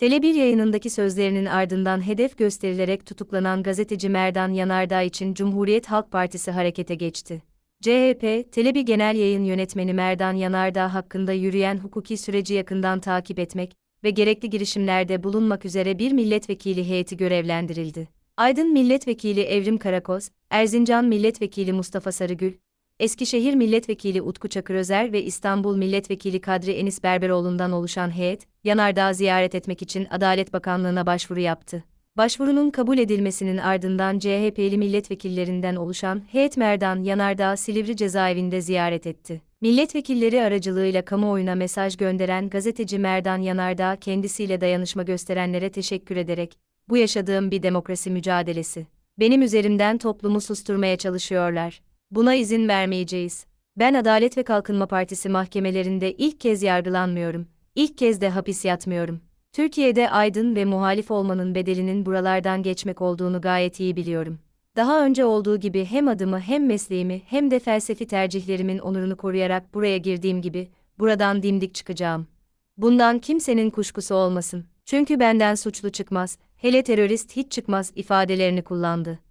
Tele1 yayınındaki sözlerinin ardından hedef gösterilerek tutuklanan gazeteci Merdan Yanardağ için Cumhuriyet Halk Partisi harekete geçti. CHP, Tele1 Genel Yayın Yönetmeni Merdan Yanardağ hakkında yürüyen hukuki süreci yakından takip etmek ve gerekli girişimlerde bulunmak üzere bir milletvekili heyeti görevlendirildi. Aydın Milletvekili Evrim Karakoz, Erzincan Milletvekili Mustafa Sarıgül, Eskişehir Milletvekili Utku Çakırözer ve İstanbul Milletvekili Kadri Enis Berberoğlu'ndan oluşan heyet, Yanardağ'ı ziyaret etmek için Adalet Bakanlığı'na başvuru yaptı. Başvurunun kabul edilmesinin ardından CHP'li milletvekillerinden oluşan heyet Merdan Yanardağ Silivri cezaevinde ziyaret etti. Milletvekilleri aracılığıyla kamuoyuna mesaj gönderen gazeteci Merdan Yanardağ kendisiyle dayanışma gösterenlere teşekkür ederek, bu yaşadığım bir demokrasi mücadelesi. Benim üzerimden toplumu susturmaya çalışıyorlar. Buna izin vermeyeceğiz. Ben Adalet ve Kalkınma Partisi mahkemelerinde ilk kez yargılanmıyorum. İlk kez de hapis yatmıyorum. Türkiye'de aydın ve muhalif olmanın bedelinin buralardan geçmek olduğunu gayet iyi biliyorum. Daha önce olduğu gibi hem adımı hem mesleğimi hem de felsefi tercihlerimin onurunu koruyarak buraya girdiğim gibi buradan dimdik çıkacağım. Bundan kimsenin kuşkusu olmasın. Çünkü benden suçlu çıkmaz, hele terörist hiç çıkmaz ifadelerini kullandı.